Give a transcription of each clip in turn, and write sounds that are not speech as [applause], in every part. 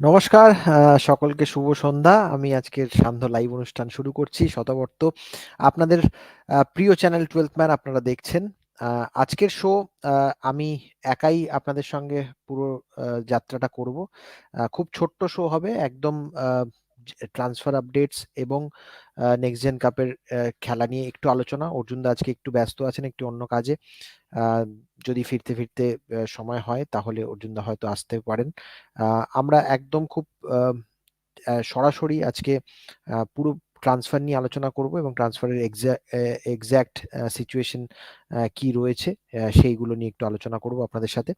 নমস্কার সকলকে শুভ সন্ধ্যা। আমি আজকের সান্ধ্য লাইভ অনুষ্ঠান শুরু করছি শতবর্ত। আপনাদের প্রিয় চ্যানেল 12th ম্যান আপনারা দেখছেন। আজকের শো আমি একাই আপনাদের সঙ্গে পুরো যাত্রাটা করব। খুব ছোট্ট শো হবে একদম ট্রান্সফার আপডেটস এবং নেক্সট জেন কাপের খেলা নিয়ে একটু আলোচনা। অর্জুন দা আজকে একটু ব্যস্ত আছেন একটু অন্য কাজে। যদি ফিরতে, ফিরতে সময় হয় তাহলে অর্জুন দা হয়তো আসতে পারেন। আমরা একদম খুব সরাসরি আজকে পুরো ট্রান্সফার নিয়ে আলোচনা করব এবং ট্রান্সফারের এক্সা অ্যা এক্সাক্ট আ সিচুয়েশন কি রয়েছে সেইগুলো নিয়ে একটু আলোচনা করব আপনাদের সাথে।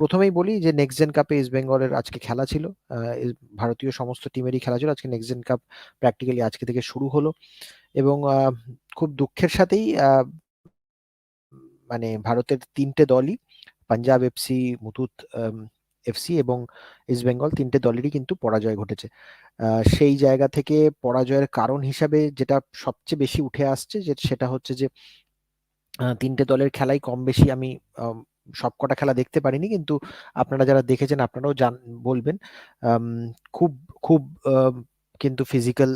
প্রথমেই বলি যে নেক্সট জেন কাপে ইস্ট বেঙ্গলের আজকে খেলা ছিল। ভারতীয় সমস্ত টিমেরই খেলা ছিল। আজকে নেক্সট জেন কাপ প্র্যাকটিক্যালি আজকে থেকে শুরু হলো এবং খুব দুঃখের সাথেই মানে ভারতের তিনটে দলই পাঞ্জাব এফসি, মুথুত এফসি এবং ইস্ট বেঙ্গল ৩ টে দলেরই কিন্তু পরাজয় ঘটেছে। সেই জায়গা থেকে পরাজয়ের কারণ হিসাবে যেটা সবচেয়ে বেশি উঠে আসছে যে সেটা হচ্ছে যে তিনটে দলের খেলাই কম বেশি আমি আম সবকটা খেলা দেখতে পারিনি। কিন্তু আপনারা যারা দেখেছেন আপনারাও জান বলবেন। খুব, খুব কিন্তু ফিজিক্যাল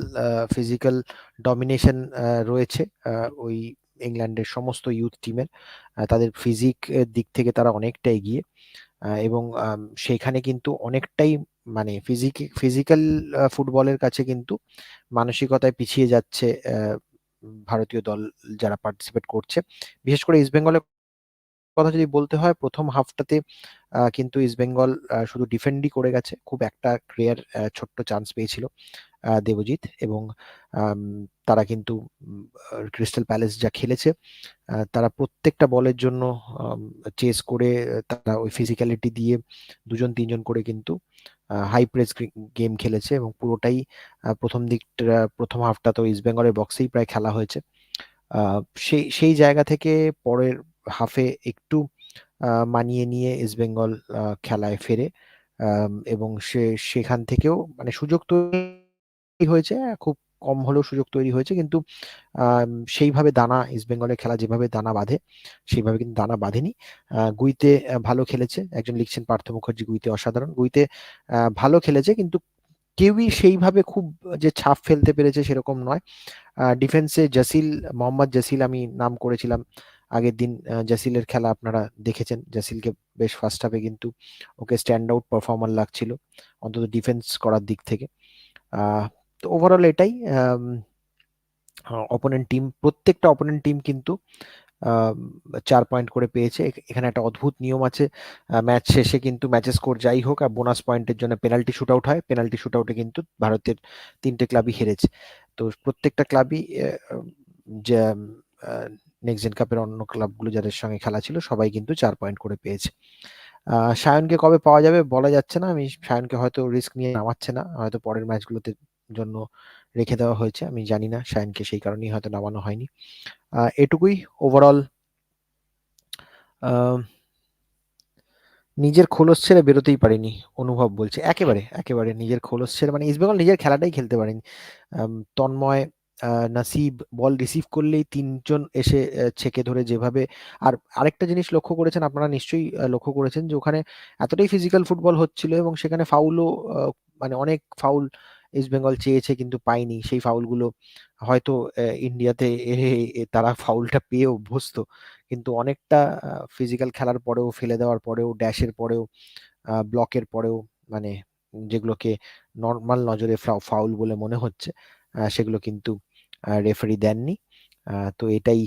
ফিজিক্যাল ডমিনেশন রয়েছে ওই ইংল্যান্ডের সমস্ত ইউথ টিমের। তাদের ফিজিক দিক থেকে তারা অনেকটা এগিয়ে। এবং সেখানে কিন্তু অনেকটাই মানে ফিজিক ফিজিক্যাল ফুটবলের কাছে কিন্তু মানসিকতায় পিছিয়ে যাচ্ছে ভারতীয় দল যারা পার্টিসিপেট করছে। বিশেষ করে ইস্ট বেঙ্গলের কথা যদি বলতে হয়, প্রথম হাফটাতে কিন্তু ইস্ট বেঙ্গল শুধু ডিফেন্ডই করে গেছে। খুব একটা ক্লিয়ার ছোট্ট চান্স পেয়েছিল দেবজিৎ এবং তারা কিন্তু ক্রিস্টাল প্যালেস যা খেলেছে তারা প্রত্যেকটা বলের জন্য চেস করে, তারা ওই ফিজিক্যালিটি দিয়ে দুজন, তিনজন করে কিন্তু হাই প্রেস গেম খেলেছে এবং পুরোটাই প্রথম দিকটা, প্রথম হাফটা তো ইস্ট বেঙ্গলের বক্সেই প্রায় খেলা হয়েছে। সেই সেই জায়গা থেকে পরের হাফে একটু মানিয়ে নিয়ে ইস্ট বেঙ্গল খেলায় ফেরে। এবং সে, সেখান থেকেও মানে সুযোগ তৈরি হয়েছে, খুব কম হলেও সুযোগ তৈরি হয়েছে। কিন্তু সেইভাবে দানা ইস্ট বেঙ্গলের খেলা যেভাবে দানা বাঁধে, সেইভাবে কিন্তু দানা বাঁধেনি। গুইতে ভালো খেলেছে। একজন লিখছেন পার্থ মুখার্জি গুইতে অসাধারণ। গুইতে ভালো খেলেছে কিন্তু কেউই সেইভাবে খুব যে ছাপ ফেলতে পেরেছে সেরকম নয়। ডিফেন্সে জাসিল, মোহাম্মদ জাসিল আমি নাম করেছিলাম আগের দিন জাসিলের খেলা আপনারা দেখেছেন। জাসিলকে বেশ ফার্স্ট হাফে কিন্তু ওকে স্ট্যান্ড আউট পারফর্মার লাগছিল। অন্তত ডিফেন্স করার দিক থেকে। তো ওভারঅল এটাই অপোনেন্ট টিম প্রত্যেকটা অপোনেন্ট টিম কিন্তু চার পয়েন্ট করে পেয়েছে। এখানে একটা অদ্ভুত নিয়ম আছে। ম্যাচ শেষে কিন্তু ম্যাচের স্কোর যাই হোক, আর বোনাস পয়েন্টের জন্য পেনাল্টি শুট আউট হয়। পেনাল্টি শুট আউটে কিন্তু ভারতের তিনটে ক্লাবই হেরেছে। তো প্রত্যেকটা ক্লাবই যে নেক্সট জেন কাপের অন্য ক্লাবগুলো যাদের সঙ্গে খেলা ছিল, সবাই কিন্তু চার পয়েন্ট করে পেয়েছে। সায়নকে কবে পাওয়া যাবে বলা যাচ্ছে না। আমি সায়নকে হয়তো রিস্ক নিয়ে নামাচ্ছে না। হয়তো পরের ম্যাচগুলোতে জন্য রেখে দেওয়া হয়েছে। আমি জানি না সায়নকে সেই কারণেই হয়তো নামানো হয়নি। এটুকুই ওভারঅল নিজের খোলস ছেড়ে বেরোতেই পারিনি অনুভব বলছে। একেবারে, একেবারে নিজের খোলস ছেড়ে মানে ইস্ট বেঙ্গল নিজের খেলাটাই খেলতে পারেনি। তন্ময়, নাসিব বল রিসিভ করলেই তিনজন এসে ছেঁকে ধরে যেভাবে আর আরেকটা জিনিস লক্ষ্য করেছেন আপনারা নিশ্চয়ই লক্ষ্য করেছেন যে ওখানে এতটাই ফিজিক্যাল ফুটবল হচ্ছিল এবং সেখানে ফাউলও মানে অনেক ফাউল ইস্ট বেঙ্গল চেয়েছে কিন্তু পায়নি। সেই ফাউলগুলো হয়তো ইন্ডিয়াতে তারা ফাউলটা পেয়ে অভ্যস্ত। কিন্তু অনেকটা ফিজিক্যাল খেলার পরেও ফেলে দেওয়ার পরেও, ড্যাশের পরেও, ব্লকের পরেও মানে যেগুলোকে নর্মাল নজরে ফাউল বলে মনে হচ্ছে, সেগুলো কিন্তু রেফারি দেননি। তো এটাই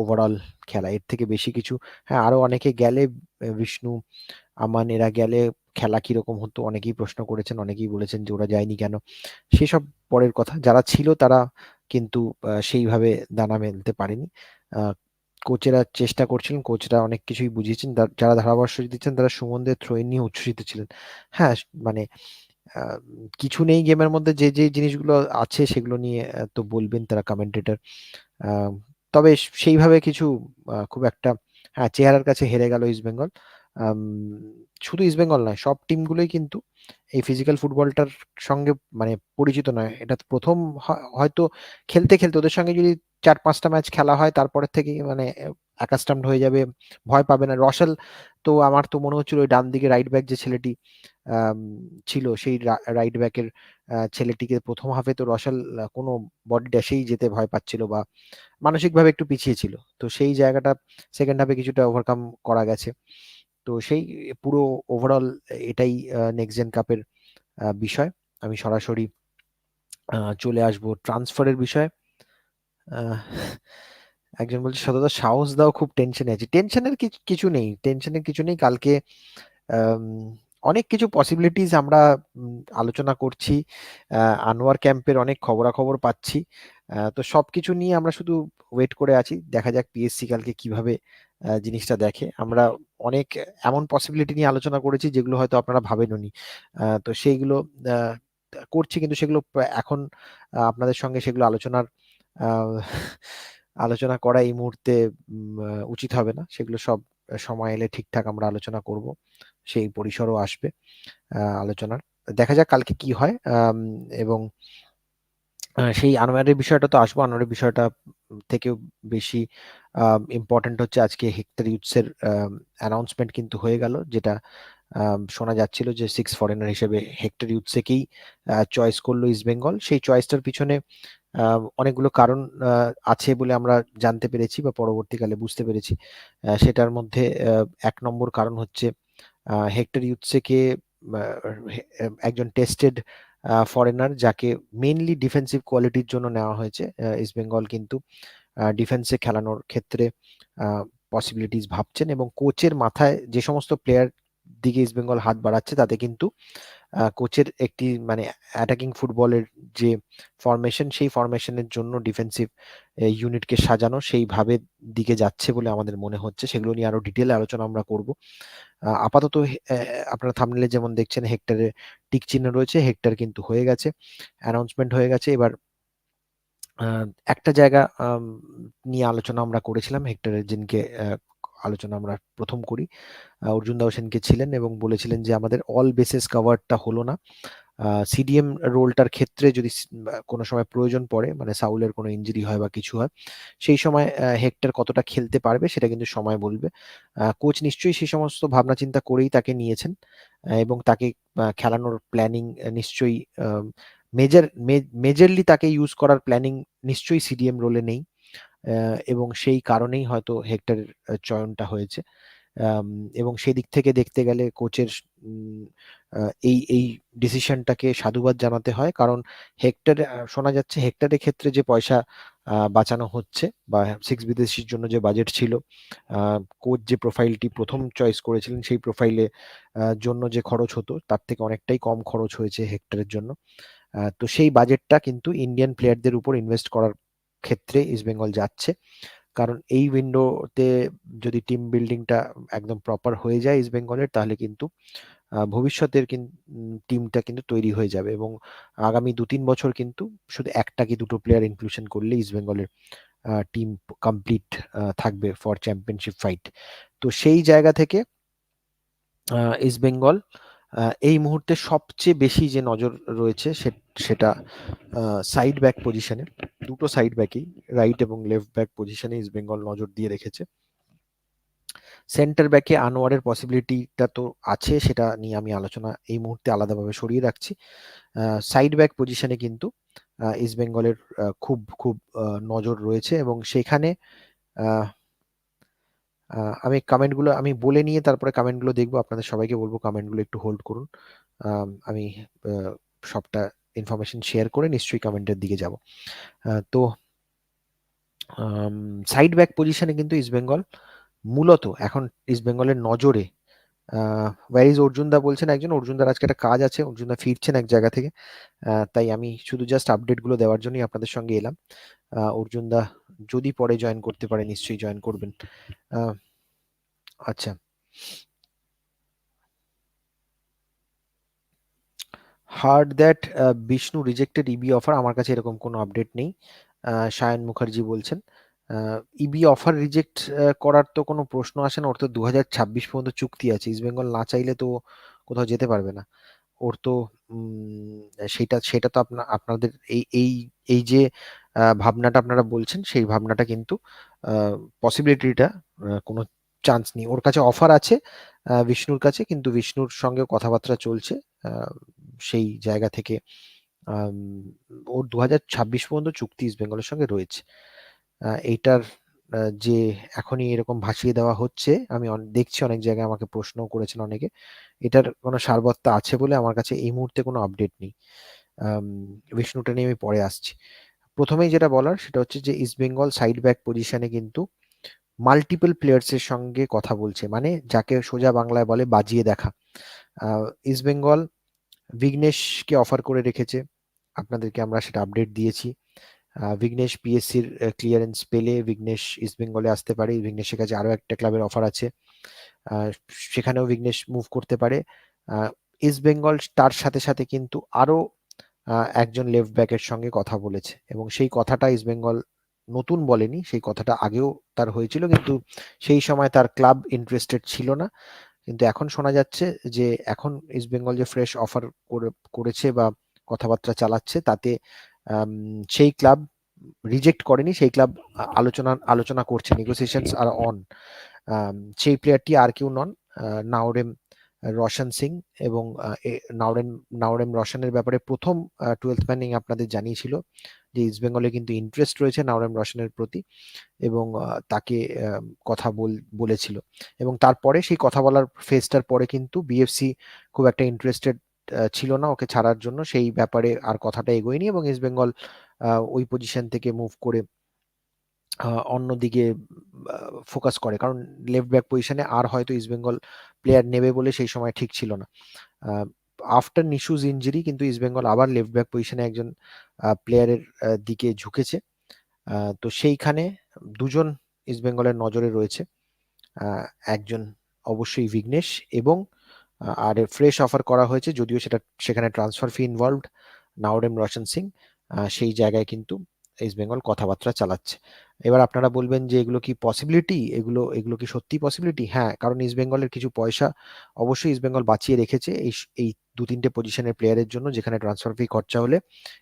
ওভারঅল খেলা। এর থেকে বেশি কিছু হ্যাঁ, আরও অনেকে গেলে বিষ্ণু, আমান এরা গেলে খেলা কীরকম হতো অনেকেই প্রশ্ন করেছেন, অনেকেই বলেছেন যে ওরা যায়নি কেন? সেসব পরের কথা। যারা ছিল তারা কিন্তু সেইভাবে দানা মেলতে পারেনি। কোচেরা চেষ্টা করছিলেন, কোচরা অনেক কিছুই বুঝিয়েছেন। যারা ধারাভাষ্য দিচ্ছেন তারা সুমনদের থ্রো ইন নিয়ে উচ্ছ্বসিত ছিলেন। হ্যাঁ, মানে কিছু নেই গেমের মধ্যে যে, যে জিনিসগুলো আছে সেগুলো নিয়ে তো বলবেন তারা কমেন্টেটর। তবে সেইভাবে কিছু খুব একটা হ্যাঁ, চেহারার কাছে হেরে গেল ইস্ট বেঙ্গল। শুধু ইস্ট বেঙ্গল নয়, সব টিমগুলোই কিন্তু এই ফিজিক্যাল ফুটবলটার সঙ্গে মানে পরিচিত নয়। এটা ১ম হ হয়তো খেলতে, খেলতে ওদের সঙ্গে যদি চার পাঁচটা ম্যাচ খেলা হয় তারপরের থেকেই মানে অ্যাকাস্টামড হয়ে যাবে ভয় পাবে না। রসেল তো আমার তো মনে হচ্ছিল ওই ডান দিকে রাইট ব্যাক যে ছেলেটি ছিল সেই রাইট ব্যাকের ছেলেটিকে প্রথম হাফে তো রসেল কোনো বডি ড্যাশেই যেতে ভয় পাচ্ছিল বা মানসিকভাবে একটু পিছিয়ে ছিল। তো সেই জায়গাটা সেকেন্ড হাফে কিছুটা ওভারকাম করা গেছে। তো সেই পুরো ওভারঅল এটাই নেক্সট জেন কাপের বিষয়। আমি সরাসরি চলে আসব ট্রান্সফারের বিষয়ে। একজন বলছে, সততা, সাহস দাও, খুব টেনশনে আছি। টেনশনের কিছু নেই টেনশনের কিছু নেই। কালকে অনেক কিছু পসিবিলিটিস আমরা আলোচনা করছি। আনোয়ার ক্যাম্পের অনেক খবরাখবর পাচ্ছি। তো সবকিছু নিয়ে আমরা শুধু ওয়েট করে আছি। দেখা যাক পিএসসি কালকে কীভাবে জিনিসটা দেখে। আমরা অনেক, এমন পসিবিলিটি নিয়ে আলোচনা করেছি যেগুলো হয়তো আপনারা ভাবেননি তো সেইগুলো করছি কিন্তু সেগুলো এখন আপনাদের সঙ্গে সেগুলো আলোচনার [laughs] আলোচনা করা এই মুহূর্তে উচিত হবে না। সেগুলো সব সময় এলে ঠিকঠাক আমরা আলোচনা করব। সেই পরিসরও আসবে আলোচনার। দেখা যাক কালকে কি হয় এবং সেই আনোয়ারের বিষয়টা তো আসব। আনোয়ারের বিষয়টা থেকেও বেশি ইম্পর্টেন্ট হচ্ছে আজকে হেক্টর ইউথসের অ্যানাউন্সমেন্ট কিন্তু হয়ে গেল, যেটা শোনা যাচ্ছিল যে সিক্স ফরেনার হিসেবে হেক্টর ইউথসেকেই চয়েস করল ইস্ট বেঙ্গল সেই চয়েসটার পিছনে অনেকগুলো কারণ আছে বলে আমরা জানতে পেরেছি বা পরবর্তীকালে বুঝতে পেরেছি। সেটার মধ্যে এক নম্বর কারণ হচ্ছে হেক্টর ইউথসেকে একজন টেস্টেড ফরেনার যাকে মেইনলি ডিফেন্সিভ কোয়ালিটির জন্য নেওয়া হয়েছে ইস্ট বেঙ্গল কিন্তু। ডিফেন্সে খেলানোর ক্ষেত্রে পসিবিলিটিস ভাবছেন এবং কোচের মাথায় যে সমস্ত প্লেয়ার দিকে ইস্ট বেঙ্গল হাত বাড়াচ্ছে, তাতে কিন্তু কোচের একটি মানে অ্যাটাকিং ফুটবলের যে ফরমেশন সেই ফরমেশনের জন্য ডিফেন্সিভ ইউনিটকে সাজানো সেইভাবে দিকে যাচ্ছে বলে আমাদের মনে হচ্ছে। সেগুলো নিয়ে আরও ডিটেলে আলোচনা আমরা করব। আপাতত আপনারা থামনেলে যেমন দেখছেন হেক্টরে টিক চিহ্ন রয়েছে হেক্টর কিন্তু হয়ে গেছে অ্যানাউন্সমেন্ট হয়ে গেছে। এবার একটা জায়গা নিয়ে আলোচনা আমরা করেছিলাম হেক্টরের যিনকে আলোচনা আমরা প্রথম করি। অর্জুন দাও সেনকে ছিলেন এবং বলেছিলেন যে, আমাদের অল বেসিস কাভারটা হলো না। সিডিএম রোলটার ক্ষেত্রে যদি কোনো সময় প্রয়োজন পড়ে মানে সাউলের কোনো ইঞ্জুরি হয় বা কিছু হয়, সেই সময় হেক্টর কতটা খেলতে পারবে সেটা কিন্তু সময় বলবে। কোচ নিশ্চয়ই সেই সমস্ত ভাবনা চিন্তা করেই তাকে নিয়েছেন এবং তাকে খেলানোর প্ল্যানিং নিশ্চয়ই মেজর মেজরলি তাকে ইউজ করার প্ল্যানিং নিশ্চয়ই সিডিএম রোলে নেই এবং সেই কারণেই হয়তো হেক্টরের চয়নটা হয়েছে। এবং সেদিক থেকে দেখতে গেলে কোচের এই এই ডিসিশনটাকে সাধুবাদ জানাতে হয়। কারণ হেক্টর শোনা যাচ্ছে হেক্টরের ক্ষেত্রে যে পয়সা বাঁচানো হচ্ছে বা সিক্স বিদেশির জন্য যে বাজেট ছিল কোচ যে প্রোফাইলটি প্রথম চয়েস করেছিলেন সেই প্রোফাইলে জন্য যে খরচ হতো, তার থেকে অনেকটাই কম খরচ হয়েছে হেক্টরের জন্য। তো সেই বাজেটটা কিন্তু ইন্ডিয়ান প্লেয়ারদের উপর ইনভেস্ট করার ক্ষেত্রে ইস্ট বেঙ্গল যাচ্ছে। কারণ এই উইন্ডোতে যদি টিম বিল্ডিংটা একদম প্রপার হয়ে যায় ইস্ট বেঙ্গলের তাহলে কিন্তু ভবিষ্যতের টিমটা কিন্তু তৈরি হয়ে যাবে এবং আগামী দু তিন বছর কিন্তু শুধু একটা কি দুটো প্লেয়ার ইনক্লুশন করলে ইস্ট বেঙ্গলের টিম কমপ্লিট থাকবে ফর চ্যাম্পিয়নশিপ ফাইট তো সেই জায়গা থেকে ইস্ট বেঙ্গল এই মুহূর্তে সবচেয়ে বেশি যে নজর রয়েছে সেটা সাইড ব্যাক পজিশনে দুটো সাইড ব্যাকই রাইট এবং লেফট ব্যাক পজিশনে ইস্ট বেঙ্গল নজর দিয়ে রেখেছে। সেন্টার ব্যাকে আনোয়ারের পসিবিলিটিটা তো আছে, সেটা নিয়ে আমি আলোচনা এই মুহূর্তে আলাদাভাবে সরিয়ে রাখছি। সাইড ব্যাক পজিশনে কিন্তু ইস্ট বেঙ্গলের খুব খুব নজর রয়েছে এবং সেখানে আমি কমেন্টগুলো আমি বলে নিয়ে তারপরে কমেন্টগুলো দেখব। আপনাদের সবাইকে বলব কমেন্টগুলো একটু হোল্ড করুন। আমি সবটা ইনফরমেশন শেয়ার করে নিশ্চয়ই কমেন্টের দিকে যাব। তো সাইড ব্যাক পজিশনে কিন্তু ইস্ট বেঙ্গল মূলত, এখন ইস্ট বেঙ্গলের নজরে ওয়ার ইজ অর্জুনদা বলছেন একজন। অর্জুনদার আজকে একটা কাজ আছে অর্জুনদা ফিরছেন এক জায়গা থেকে। তাই আমি শুধু জাস্ট আপডেটগুলো দেওয়ার জন্যই আপনাদের সঙ্গে এলাম। অর্জুনদা যদি পরে জয়েন করতে পারে, নিশ্চয়ই জয়েন করবেন। আচ্ছা। Heard that Vishnu rejected EB offer আমার কাছে এরকম কোনো আপডেট নেই। সায়ন মুখার্জি বলছেন ইবি অফার রিজেক্ট করার তো কোনো প্রশ্ন আসে না। ওর তো দু হাজার ছাব্বিশ পর্যন্ত চুক্তি আছে। ইস্ট বেঙ্গল না চাইলে তো কোথাও যেতে পারবে না। ওর তো সেটা সেটা তো আপনার আপনাদের এই এই এই যে ভাবনাটা আপনারা বলছেন, সেই ভাবনাটা কিন্তু পসিবিলিটিটা কোনো চান্স নেই। ওর কাছে অফার আছে বিষ্ণুর কাছে, কিন্তু বিষ্ণুর সঙ্গে কথাবার্তা চলছে সেই জায়গা থেকে ওর দু হাজার ছাব্বিশ পর্যন্ত চুক্তি ইস্ট বেঙ্গলের সঙ্গে রয়েছে। এইটার যে এখনই এরকম ভাসিয়ে দেওয়া হচ্ছে, আমি দেখছি অনেক জায়গায় আমাকে প্রশ্ন করেছেন অনেকে, এটার কোনো সারবত্তা আছে বলে আমার কাছে এই মুহূর্তে কোনো আপডেট নেই। বিষ্ণুটা নিয়ে আমি পরে আসছি। প্রথমেই যেটা বলার সেটা হচ্ছে যে ইস্ট বেঙ্গল সাইড ব্যাক পজিশনে কিন্তু মাল্টিপল প্লেয়ার্সের সঙ্গে কথা বলছে মানে যাকে সোজা বাংলায় বলে বাজিয়ে দেখা। ইস্ট বেঙ্গল বিঘ্নেশকে অফার করে রেখেছে, আপনাদেরকে আমরা সেটা আপডেট দিয়েছি। বিঘ্নেশ পিএসসির ক্লিয়ারেন্স পেলে বিঘ্নেশ ইস্ট বেঙ্গলে আসতে পারে বিঘ্নেশের কাছে আরও একটা ক্লাবের অফার আছে। সেখানেও বিঘ্নেশ মুভ করতে পারে। ইস্ট বেঙ্গল তার সাথে সাথে কিন্তু আরও একজন লেফট ব্যাকের সঙ্গে কথা বলেছে এবং সেই কথাটা ইস্ট বেঙ্গল নতুন বলেনি সেই কথাটা আগেও তার হয়েছিল কিন্তু সেই সময় তার ক্লাব ইন্টারেস্টেড ছিল না। কিন্তু এখন শোনা যাচ্ছে যে এখন ইস্ট বেঙ্গল যে ফ্রেশ অফার করেছে বা কথাবার্তা চালাচ্ছে তাতে সেই ক্লাব রিজেক্ট করেনি সেই ক্লাব আলোচনা আলোচনা করছে নেগোসিয়েশনস আর অন সেই প্লেয়ারটি আর কেউ নন নাওরেম রশন সিং এবং নাওরেম নাওরেম রশনের ব্যাপারে প্রথম টুয়েলথ ম্যানিং আপনাদের জানিয়েছিল যে ইস্ট বেঙ্গলে কিন্তু ইন্টারেস্ট রয়েছে নাওরেম রশনের প্রতি এবং তাকে কথা বল, বলেছিল এবং তারপরে সেই কথা বলার ফেজটার পরে কিন্তু বিএফসি খুব একটা ইন্টারেস্টেড ছিল না ওকে ছাড়ার জন্য। সেই ব্যাপারে আর কথাটা এগোয়নি এবং ইস্ট বেঙ্গল ওই পজিশন থেকে মুভ করে অন্যদিকে ফোকাস করে। কারণ লেফট ব্যাক পজিশনে আর হয়তো ইস্ট বেঙ্গল প্লেয়ার নেবে বলে সেই সময় ঠিক ছিল না। আফটার নিশুজ ইঞ্জুরি কিন্তু ইস্ট বেঙ্গল আবার লেফট ব্যাক পজিশনে একজন প্লেয়ারের দিকে ঝুঁকেছে। তো সেইখানে দুজন ইস্ট বেঙ্গলের নজরে রয়েছে। একজন অবশ্যই বিঘ্নেশ এবং আর ফ্রেশ অফার করা হয়েছে, যদিও সেটা, সেখানে transfer fee involved Naorem Roshan Singh সেই জায়গায় কিন্তু ইস্ট বেঙ্গল কথাবার্তা চালাচ্ছে। এবার আপনারা বলবেন যে, এগুলো কি পসিবিলিটি এগুলো এগুলো কি সত্যি পসিবিলিটি হ্যাঁ কারণ ইস্ট বেঙ্গলের কিছু পয়সা অবশ্যই ইস্ট বেঙ্গল বাঁচিয়ে রেখেছে এই এই দু তিনটে পজিশনের প্লেয়ারের জন্য, যেখানে ট্রান্সফার ফি খরচা হলে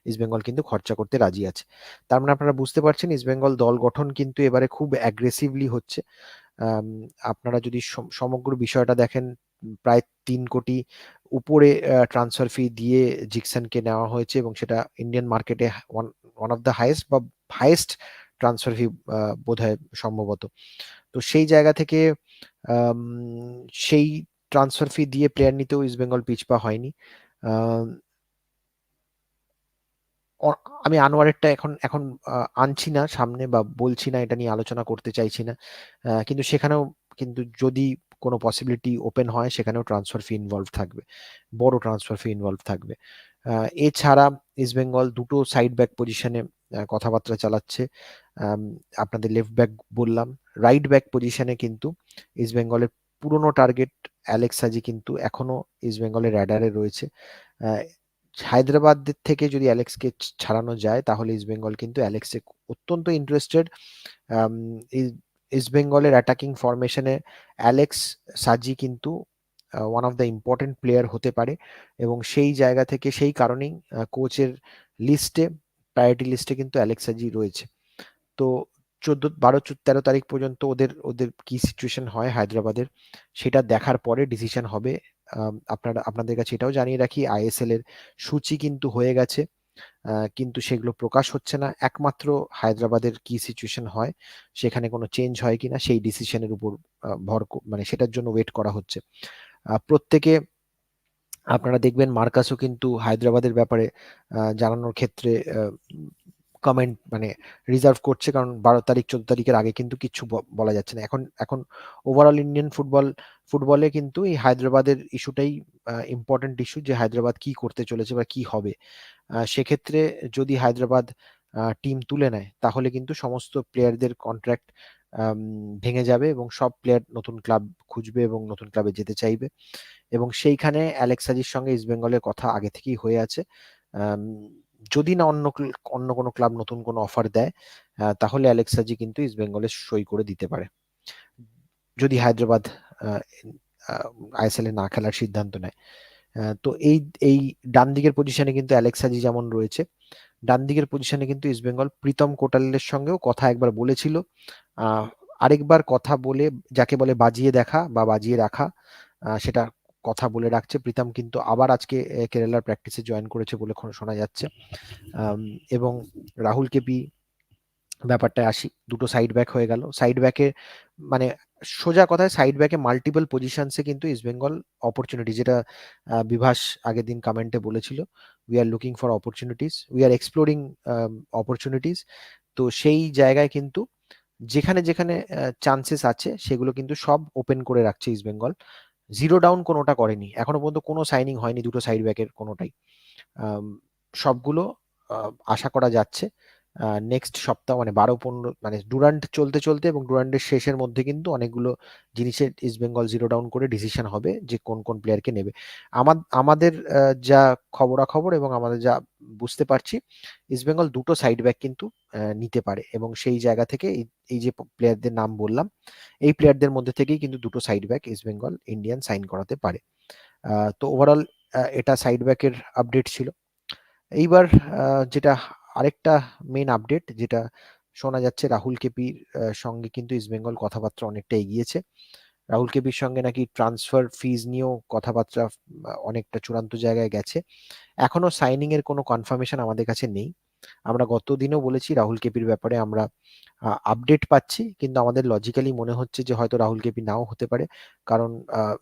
ইস্ট বেঙ্গল কিন্তু খরচা করতে রাজি আছে। তার মানে আপনারা বুঝতে পারছেন ইস্ট বেঙ্গল দল গঠন কিন্তু এবারে খুব অ্যাগ্রেসিভলি হচ্ছে। আপনারা যদি সমগ্র বিষয়টা দেখেন, প্রায় তিন কোটি উপরে ট্রান্সফার ফি দিয়ে জিকসনকে নেওয়া হয়েছে এবং সেটা ইন্ডিয়ান মার্কেটে one one of the highest বা হাইয়েস্ট ট্রান্সফার ফি বোধ সম্ভবত। তো সেই জায়গা থেকে সেই ট্রান্সফার ফি দিয়ে প্লেয়ার নিতেও ইস্ট বেঙ্গল পিছপা হয়নি। আমি আনোয়ারেরটা এখন এখন আনছি না সামনে বা বলছি না, এটা নিয়ে আলোচনা করতে চাইছি না। কিন্তু সেখানেও কিন্তু যদি কোনো পসিবিলিটি ওপেন হয়, সেখানেও ট্রান্সফার ফি ইনভলভ থাকবে, বড় ট্রান্সফার ফি ইনভলভ থাকবে। এছাড়া ইস্ট বেঙ্গল দুটো সাইড ব্যাক পজিশনে কথাবার্তা চালাচ্ছে। আপনাদের লেফট ব্যাক বললাম রাইট ব্যাক পজিশনে কিন্তু ইস্ট বেঙ্গলের পুরনো টার্গেট অ্যালেক্স সাজি কিন্তু এখনও ইস্ট বেঙ্গলের র্যাডারে রয়েছে। হায়দ্রাবাদ থেকে যদি অ্যালেক্সকে ছাড়ানো যায়, তাহলে ইস্ট বেঙ্গল কিন্তু অ্যালেক্সে অত্যন্ত ইন্টারেস্টেড ইস্ট বেঙ্গলের অ্যাটাকিং ফরমেশনে অ্যালেক্স সাজি কিন্তু one of the important player হতে পারে এবং সেই জায়গা থেকে সেই কারণেই কোচের লিস্টে প্রায়োরিটি লিস্টে কিন্তু অ্যালেক্স সাজি রয়েছে। তো চোদ্দ, বারো তেরো তারিখ পর্যন্ত ওদের ওদের কি সিচুয়েশন হয় হায়দ্রাবাদের, সেটা দেখার পরে ডিসিশন হবে। আপনারা, আপনাদের কাছে এটাও জানিয়ে রাখি আইএসএল এর সূচি কিন্তু হয়ে গেছে। কিন্তু সেগুলো প্রকাশ হচ্ছে না। একমাত্র হায়দ্রাবাদের কি সিচুয়েশন হয়, সেখানে কোনো চেঞ্জ হয় কিনা সেই ডিসিশনের উপর ভর মানে সেটার জন্য ওয়েট করা হচ্ছে। প্রত্যেকে আপনারা দেখবেন মার্কাসও কিন্তু হায়দ্রাবাদের ব্যাপারে জানানোর ক্ষেত্রে কমেন্ট মানে রিজার্ভ করছে, কারণ বারো তারিখ, চোদ্দ তারিখের আগে কিন্তু কিছু বলা যাচ্ছে না। এখন এখন ওভারঅল ইন্ডিয়ান ফুটবল ফুটবলে কিন্তু এই হায়দ্রাবাদের ইস্যুটাই ইম্পর্টেন্ট ইস্যু যে হায়দ্রাবাদ কি করতে চলেছে বা কি হবে। সেক্ষেত্রে যদি হায়দ্রাবাদ টিম তুলে নেয়, তাহলে কিন্তু সমস্ত প্লেয়ারদের কন্ট্রাক্ট ভেঙে যাবে এবং সব প্লেয়ার নতুন ক্লাব খুঁজবে এবং নতুন ক্লাবে যেতে চাইবে। এবং সেইখানে অ্যালেক্সাজির সঙ্গে ইস্টবেঙ্গলের কথা আগে থেকেই হয়ে আছে। যদি না অন্য অন্য কোনো ক্লাব নতুন কোনো অফার দেয় তাহলে অ্যালেক্সাজি কিন্তু ইস্ট বেঙ্গলে সই করে দিতে পারে। যদি হায়দ্রাবাদ আইএসএল এ না খেলার সিদ্ধান্ত নেয়। তো এই এই ডান দিকের পজিশনে কিন্তু অ্যালেক্সাজি যেমন রয়েছে, ডান দিকের পজিশনে কিন্তু ইস্টবেঙ্গল প্রীতম কোটালের সঙ্গেও কথা একবার বলেছিল। আরেকবার কথা বলে, যাকে বলে বাজিয়ে দেখা বা বাজিয়ে রাখা সেটা কথা বলে রাখছে। প্রীতম কিন্তু আবার আজকে কেরালার প্র্যাকটিসে জয়েন করেছে বলে শোনা যাচ্ছে। এবং রাহুল কেপি ব্যাপারটায় আসি। দুটো সাইড ব্যাক হয়ে গেল। সাইড ব্যাকে মানে সোজা কথায় সাইড ব্যাকে মাল্টিপল পজিশনসে কিন্তু ইস্টবেঙ্গল অপরচুনিটি যেটা বিভাস আগের দিন কমেন্টে বলেছিল we are looking for opportunities we are exploring opportunities তো সেই জায়গায় কিন্তু যেখানে যেখানে চান্সেস আছে সেগুলো কিন্তু সব ওপেন করে রাখছে ইস্টবেঙ্গল জিরো ডাউন কোনোটা করেনি। এখনও পর্যন্ত কোনো সাইনিং হয়নি দুটো সাইড ব্যাকের কোনোটাই। সবগুলো আশা করা যাচ্ছে। নেক্সট সপ্তাহ মানে বারো, পনেরো মানে ডুরান্ট চলতে চলতে এবং ডুরান্টের শেষের মধ্যে কিন্তু অনেকগুলো জিনিসের ইস্ট বেঙ্গল জিরো ডাউন করে ডিসিশন হবে যে কোন কোন প্লেয়ারকে নেবে। আমাদের যা খবরাখবর এবং আমাদের যা বুঝতে পারছি ইস্ট বেঙ্গল দুটো সাইড ব্যাক কিন্তু নিতে পারে এবং সেই জায়গা থেকে এই যে প্লেয়ারদের নাম বললাম, এই প্লেয়ারদের মধ্যে থেকেই কিন্তু দুটো side back East Bengal Indian sign করাতে পারে। তো ওভারঅল এটা সাইড ব্যাকের আপডেট ছিল। এইবার যেটা আরেকটা মেন আপডেট যেটা শোনা যাচ্ছে রাহুল কেপির সঙ্গে কিন্তু ইস্টবেঙ্গল কথাবার্তা অনেকটা এগিয়েছে। রাহুল কেপির সঙ্গে নাকি ট্রান্সফার ফিজ নিয়েও কথাবার্তা অনেকটা চূড়ান্ত জায়গায় গেছে। এখনও সাইনিং এর কোনো কনফার্মেশন আমাদের কাছে নেই। আমরা গত দিনও বলেছি রাহুল কেপির ব্যাপারে আমরা আপডেট পাচ্ছি, কিন্তু আমাদের লজিক্যালি মনে হচ্ছে যে হয়তো রাহুল কেপি নাও হতে পারে। কারণ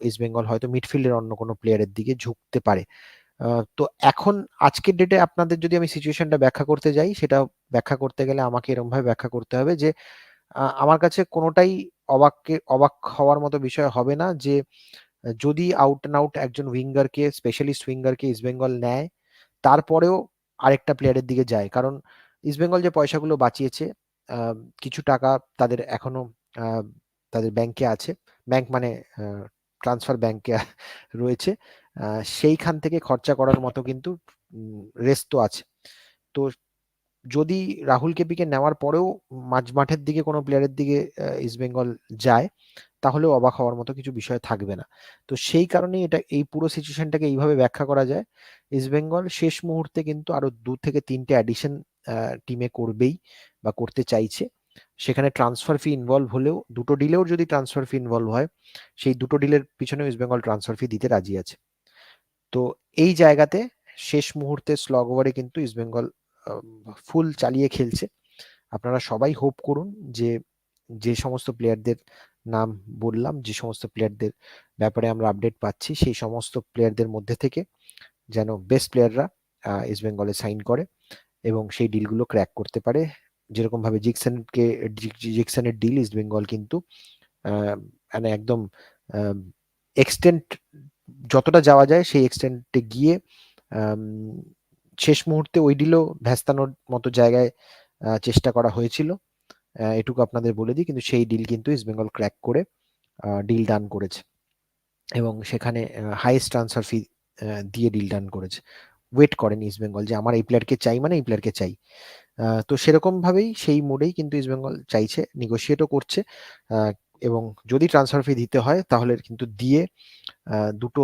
ইস্ট বেঙ্গল হয়তো মিডফিল্ডের অন্য কোনো প্লেয়ারের দিকে ঝুঁকতে পারে। তো এখন আজকের ডেটে আপনাদের যদি আমি সিচুয়েশনটা ব্যাখ্যা করতে যাই, সেটা ব্যাখ্যা করতে গেলে আমাকে এরকম ভাবে ব্যাখ্যা করতে হবে যে আমার কাছে কোনোটাই অবাককে, অবাক হওয়ার মতো বিষয় হবে না যে, যদি আউট অ্যান্ড আউট একজন উইঙ্গারকে স্পেশালিস্ট উইঙ্গারকে ইস্টবেঙ্গল নেয়, তারপরেও আরেকটা প্লেয়ারের দিকে যায়। কারণ ইস্টবেঙ্গল যে পয়সাগুলো বাঁচিয়েছে কিছু টাকা তাদের এখনও তাদের ব্যাংকে আছে। ব্যাংক মানে ট্রান্সফার ব্যাংকে রয়েছে। সেইখান থেকে খরচা করার মতো কিন্তু রেস্ট তো আছে। তো যদি রাহুল কেপিকে নেওয়ার পরেও মাঝ মাঠের দিকে কোনো প্লেয়ারের দিকে ইস্টবেঙ্গল যায়, তাহলেও অবাক হওয়ার মতো কিছু বিষয় থাকবে না। তো সেই কারণেই এটা, এই পুরো সিচুয়েশনটাকে এইভাবে ব্যাখ্যা করা যায়। ইস্টবেঙ্গল শেষ মুহূর্তে কিন্তু আরও দু থেকে তিনটে অ্যাডিশন টিমে করবেই বা করতে চাইছে। সেখানে ট্রান্সফার ফি ইনভলভ হলেও, দুটো ডিলেও যদি ট্রান্সফার ফি ইনভলভ হয়, সেই দুটো ডিলের পিছনে ইস্টবেঙ্গল ট্রান্সফার ফি দিতে রাজি আছে। তো এই জায়গাতে শেষ মুহূর্তে স্লগ ওভারে কিন্তু ইস্টবেঙ্গল ফুল চালিয়ে খেলছে। আপনারা সবাই হোপ করুন যে যে সমস্ত প্লেয়ারদের নাম বললাম, যে সমস্ত প্লেয়ারদের ব্যাপারে আমরা আপডেট পাচ্ছি, সেই সমস্ত প্লেয়ারদের মধ্যে থেকে যেন বেস্ট প্লেয়াররা ইস্ট বেঙ্গলে সাইন করে এবং সেই ডিলগুলো ক্র্যাক করতে পারে। যেরকম ভাবে জিকসনকে জিকসনের ডিল ইস্ট বেঙ্গল কিন্তু মানে একদম এক্সটেন্ট যতটা যাওয়া যায় সেই এক্সটেন্টে গিয়ে শেষ মুহূর্তে ওই ডিলও ভ্যাস্তানোর মতো জায়গায় চেষ্টা করা হয়েছিল। এটুকু আপনাদের বলে দিই, কিন্তু সেই ডিল কিন্তু ইস্ট বেঙ্গল ক্র্যাক করে ডিল ডান করেছে। এবং সেখানে হাইয়েস্ট ট্রান্সফার ফি দিয়ে ডিল ডান করেছে। ওয়েট করেন ইস্ট বেঙ্গল যে আমার এই প্লেয়ারকে চাই মানে এই প্লেয়ারকে চাই। তো সেরকম ভাবেই সেই মোডেই কিন্তু ইস্ট বেঙ্গল চাইছে নিগোসিয়েটও করছে। এবং যদি ট্রান্সফার ফি দিতে হয় তাহলে কিন্তু দিয়ে দুটো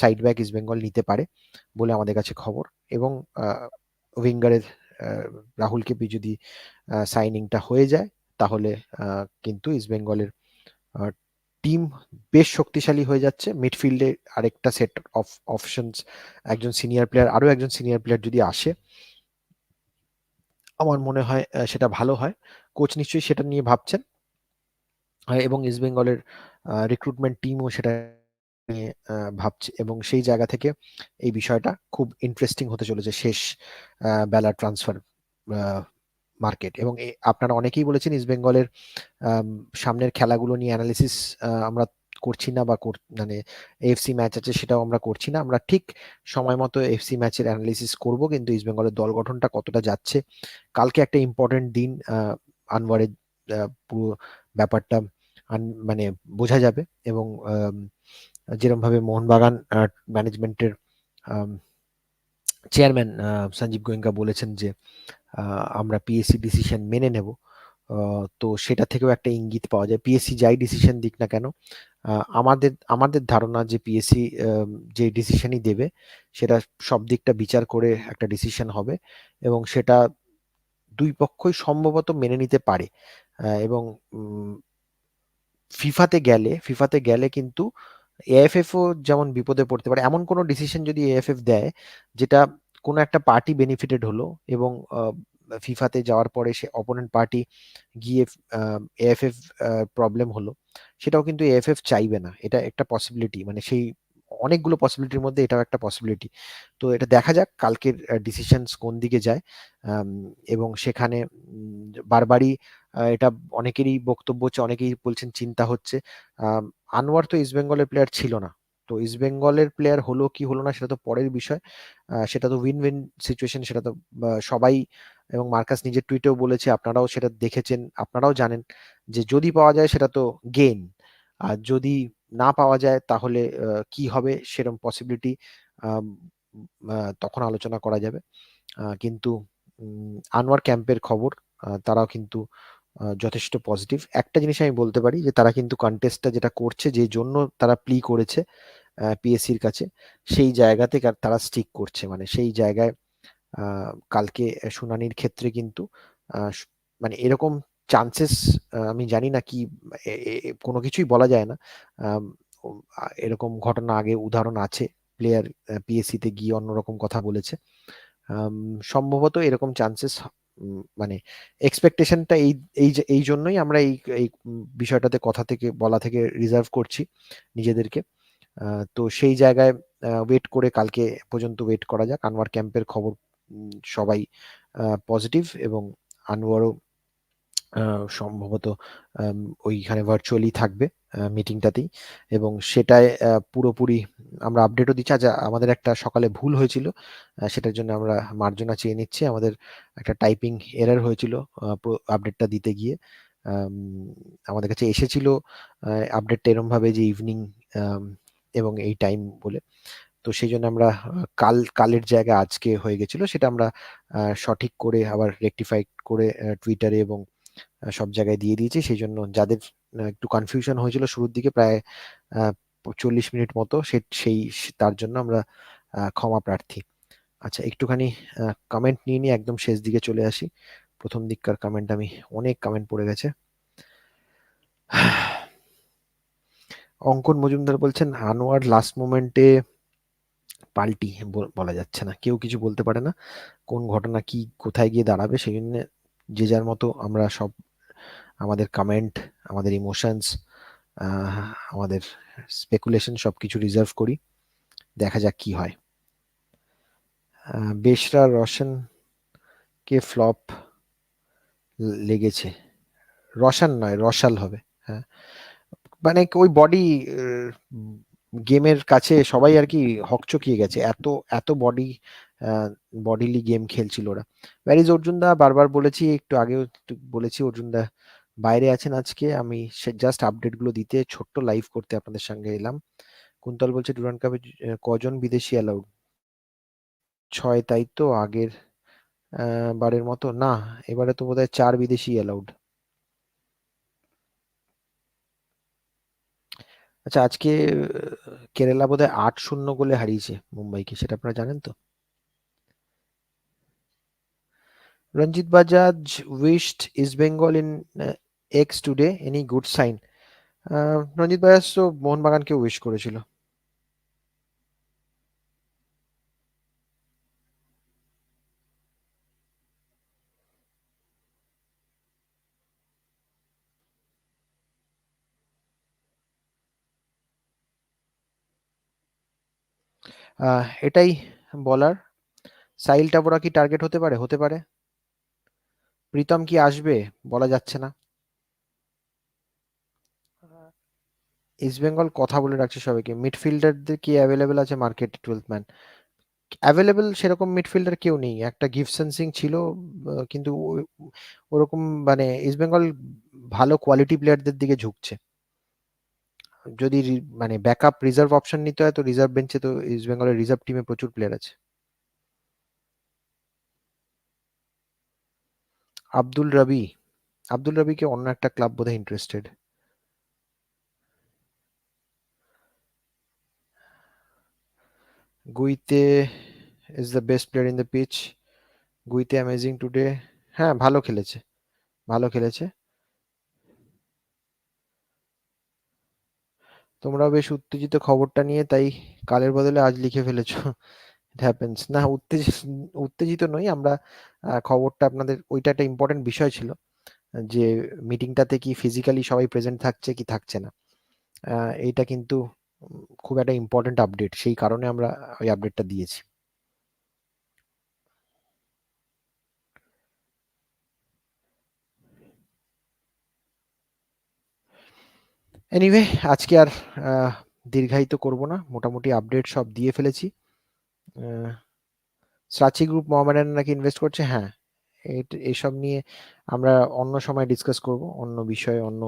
সাইড ব্যাক ইস্ট বেঙ্গল নিতে পারে বলে আমাদের কাছে খবর এবং উইঙ্গারের রাহুল কেপি যদি সাইনিংটা হয়ে যায় তাহলে কিন্তু ইস্ট বেঙ্গলের টিম বেশ শক্তিশালী হয়ে যাচ্ছে। মিডফিল্ডে আরেকটা সেট অফ অপশনস একজন সিনিয়র প্লেয়ার আরও একজন সিনিয়র প্লেয়ার যদি আসে, আমার মনে হয় সেটা ভালো হয়। কোচ নিশ্চয়ই সেটা নিয়ে ভাবছেন। এবং ইস্ট বেঙ্গলের রিক্রুটমেন্ট টিমও সেটা নিয়ে ভাবছে এবং সেই জায়গা থেকে এই বিষয়টা খুব ইন্টারেস্টিং হতে চলেছে শেষ বেলার ট্রান্সফার মার্কেট এবং আপনারা অনেকেই বলেছেন ইস্ট বেঙ্গলের সামনের খেলাগুলো নিয়ে অ্যানালিসিস আমরা করছি না বা মানে এফসি ম্যাচ আছে সেটাও আমরা করছি না। আমরা ঠিক সময় মতো এফসি ম্যাচের অ্যানালিসিস করব কিন্তু ইস্ট বেঙ্গলের দল গঠনটা কতটা যাচ্ছে, কালকে একটা ইম্পর্টেন্ট দিন আনওয়ারের পুরো ব্যাপারটা মানে বোঝা যাবে এবং যেরকম ভাবে মোহনবাগান ম্যানেজমেন্টের চেয়ারম্যান সঞ্জীব গোয়েঙ্কা বলেছেন যে আমরা পিএসসি ডিসিশন মেনে নেব। তো সেটা থেকেও একটা ইঙ্গিত পাওয়া যায়। পিএসসি যাই ডিসিশন দিক না কেন আমাদের আমাদের ধারণা যে পিএসসি যে ডিসিশনই দেবে, সেটা সব দিকটা বিচার করে একটা ডিসিশন হবে এবং সেটা দুই পক্ষই সম্ভবত মেনে নিতে পারে। এবং ফিফাতে গেলে ফিফাতে গেলে কিন্তু এএফএফও যেমন বিপদে পড়তে পারে, এমন কোনো ডিসিশন যদি এএফএফ দেয়, যেটা কোনো একটা পার্টি বেনিফিটেড হলো এবং ফিফাতে যাওয়ার পরে সে অপোনেন্ট পার্টি গিয়ে এএফএফ প্রবলেম হলো, সেটাও কিন্তু এএফএফ চাইবে না। এটা একটা পসিবিলিটি মানে সেই অনেকগুলো পসিবিলিটির মধ্যে এটাও একটা পসিবিলিটি তো এটা দেখা যাক কালকের ডিসিশনস কোন দিকে যায় এবং সেখানে বারবারই এটা অনেকেরই বক্তব্য হচ্ছে, অনেকেই বলছেন চিন্তা হচ্ছে। আনোয়ার তো ইস্ট বেঙ্গলের প্লেয়ার ছিল না। তো ইস্ট বেঙ্গলের প্লেয়ার হলো কি হলো না, সেটা তো পরের বিষয়। সেটা তো উইন উইন সিচুয়েশন সেটা তো সবাই এবং মার্কাস নিজের টুইটেও বলেছে, আপনারাও সেটা দেখেছেন, আপনারাও জানেন যে যদি পাওয়া যায় সেটা তো গেইন আর যদি না পাওয়া যায় তাহলে কি হবে সেরকম পসিবিলিটি তখন আলোচনা করা যাবে। কিন্তু আনোয়ার ক্যাম্পের খবর তারাও কিন্তু যথেষ্ট পজিটিভ একটা জিনিস আমি বলতে পারি যে, তারা কিন্তু কন্টেস্টটা যেটা করছে, যে জন্য তারা প্লি করেছে পিএসসির কাছে, সেই জায়গাতে তারা স্টিক করছে। মানে সেই জায়গায় কালকে শুনানির ক্ষেত্রে কিন্তু মানে এরকম চান্সেস আমি জানি না কি কোনো কিছুই বলা যায় না। এরকম ঘটনা আগে উদাহরণ আছে প্লেয়ার পিএসসিতে গিয়ে অন্যরকম কথা বলেছে। সম্ভবত এরকম চান্সেস মানে এক্সপেকটেশনটা এই এই এই জন্যই আমরা এই এই বিষয়টাতে কথা থেকে, বলা থেকে রিজার্ভ করছি নিজেদেরকে। তো সেই জায়গায় ওয়েট করে কালকে পর্যন্ত ওয়েট করা যাক। আনোয়ার ক্যাম্পের খবর সবাই পজিটিভ এবং আনোয়ারও সম্ভবত ওইখানে ভার্চুয়ালি থাকবে মিটিংটাতেই এবং সেটায় পুরোপুরি আমরা আপডেটও দিচ্ছি। আজ আমাদের একটা সকালে ভুল হয়েছিল সেটার জন্য আমরা মার্জনা চেয়ে নিচ্ছি। আমাদের একটা টাইপিং এরার হয়েছিল আপডেটটা দিতে গিয়ে। আমাদের কাছে এসেছিল আপডেটটা এরমভাবে যে ইভিনিং এবং এই টাইম বলে। তো সেই জন্য আমরা কাল, কালের জায়গা আজকে হয়ে গেছিল। সেটা আমরা সঠিক করে আবার রেকটিফাই করে টুইটারে এবং সব জায়গায় দিয়ে দিয়েছি। সেই জন্য যাদের একটু কনফিউশন হয়েছিল শুরুর দিকে প্রায় চল্লিশ মিনিট মতো সেই, তার জন্য আমরা ক্ষমা প্রার্থী। আচ্ছা একটুখানি কমেন্ট নিয়ে নিয়ে একদম শেষ দিকে চলে আসি। প্রথম দিককার কমেন্ট আমি, অনেক কমেন্ট পড়ে গেছে। অঙ্কন মজুমদার বলছেন, আনোয়ার লাস্ট মোমেন্টে পাল্টি বলা যাচ্ছে না। কেউ কিছু বলতে পারে না। কোন ঘটনা কি, কোথায় গিয়ে দাঁড়াবে, সেই জন্য যে যার মতো আমরা সব আমাদের কমেন্ট আমাদের ইমোশনস আমাদের স্পেকুলেশন সব কিছু রিজার্ভ করি। দেখা যাক কি হয়। বেশরা রশন কে ফ্লপ লেগেছে। রসান নয় রসাল হবে হ্যাঁ। মানে ওই বডি গেমের কাছে সবাই আর কি হকচকিয়ে গেছে। এত এত বডি বডিলি গেম খেলছিল ওরা। ব্যারিজ অর্জুনদা বারবার বলেছি, একটু আগেও বলেছি অর্জুনদা বাইরে আছেন আজকে। আমি জাস্ট আপডেটগুলো দিতে ছোট্ট লাইভ করতে আপনাদের সঙ্গে এলাম। কুন্তল বলছে ডুরান কাপে কজন বিদেশি অ্যালাউড ছয় তাই তো, আগের বারের মতো। না, এবারে তো বোধহয় চার বিদেশি অ্যালাউড আচ্ছা আজকে কেরালা বোধহয় আট শূন্য গোলে হারিয়েছে মুম্বাইকে, সেটা আপনারা জানেন তো? Ranjit Bajaj wished East Bengal in X today any good sign Ranjit Bajaj তো মোহনবাগানকে উইশ করেছিল। এটাই বলার। সাইল টাবোরা কি টার্গেট হতে পারে? হতে পারে। প্রীতম কি আসবে? বলা যাচ্ছে না। ইস্ট বেঙ্গল কথা বলে রাখছে সবাইকে। মিডফিল্ডারদের কি অ্যাভেলেবেল আছে মার্কেটে টুয়েলথ ম্যান অ্যাভেলেবেল সেরকম মিডফিল্ডার কেউ নেই। একটা গিফসন সিং ছিল কিন্তু ওরকম মানে ইস্ট বেঙ্গল ভালো কোয়ালিটি প্লেয়ারদের দিকে ঝুঁকছে। যদি মানে ব্যাকআপ রিজার্ভ অপশন নিতে হয় তো রিজার্ভ বেঞ্চে তো ইস্ট বেঙ্গলের রিজার্ভ টিমে প্রচুর প্লেয়ার আছে। আব্দুল রবি, আব্দুল রবিকে অন্য একটা ক্লাব বোধহয় interested Guite is the best player in the pitch Guite amazing today হ্যাঁ ভালো খেলেছে ভালো খেলেছে। তোমরা বেশ উত্তেজিত খবরটা নিয়ে, তাই কালের বদলে আজ লিখে ফেলেছো। ইট হ্যাপেন্স না উত্তেজিত উত্তেজিত নই। আমরা খবরটা আপনাদের, ওইটা একটা ইম্পর্টেন্ট বিষয় ছিল, যে মিটিংটাতে কি ফিজিক্যালি সবাই প্রেজেন্ট থাকছে কি থাকছে না। এইটা কিন্তু খুব একটা ইম্পর্টেন্ট আপডেট সেই কারণে আমরা ওই আপডেটটা দিয়েছি। এনিওয়ে আজকে আর দীর্ঘায়িত করব না। মোটামুটি আপডেট সব দিয়ে ফেলেছি। সাচি গ্রুপ মোহামেডান নাকি ইনভেস্ট করছে? হ্যাঁ এসব নিয়ে আমরা অন্য সময় ডিসকাস করব, অন্য বিষয়ে, অন্য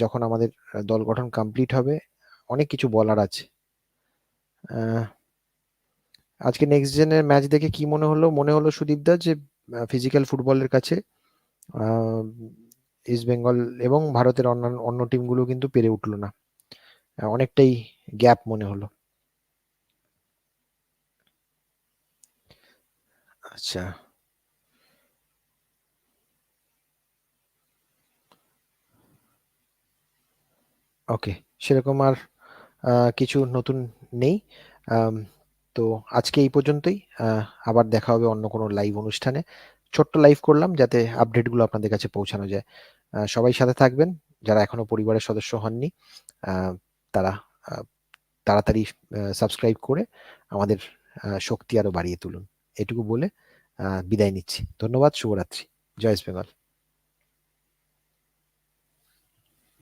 যখন আমাদের দল গঠন কমপ্লিট হবে, অনেক কিছু বলার আছে। আজকে নেক্সট জেনের ম্যাচ দেখে কি মনে হলো? মনে হলো সুদীপ দা যে ফিজিক্যাল ফুটবলের কাছে ইস্ট বেঙ্গল এবং ভারতের অন্যান্য, অন্য টিমগুলো কিন্তু পেরে উঠল না। অনেকটাই গ্যাপ মনে হলো। আচ্ছা। ওকে, সেরকম আর কিছু নতুন নেই। তো আজকে এই পর্যন্তই। আবার দেখা হবে অন্য কোনো লাইভ অনুষ্ঠানে। ছোট্ট লাইভ করলাম যাতে আপডেটগুলো আপনাদের কাছে পৌঁছানো যায়। সবাই সাথে থাকবেন। যারা এখনও পরিবারের সদস্য হননি তারা তাড়াতাড়ি সাবস্ক্রাইব করে আমাদের শক্তি আরও বাড়িয়ে তুলুন। এটুকু বলে বিদায় নিচ্ছি। ধন্যবাদ শুভরাত্রি। জয় বেঙ্গল।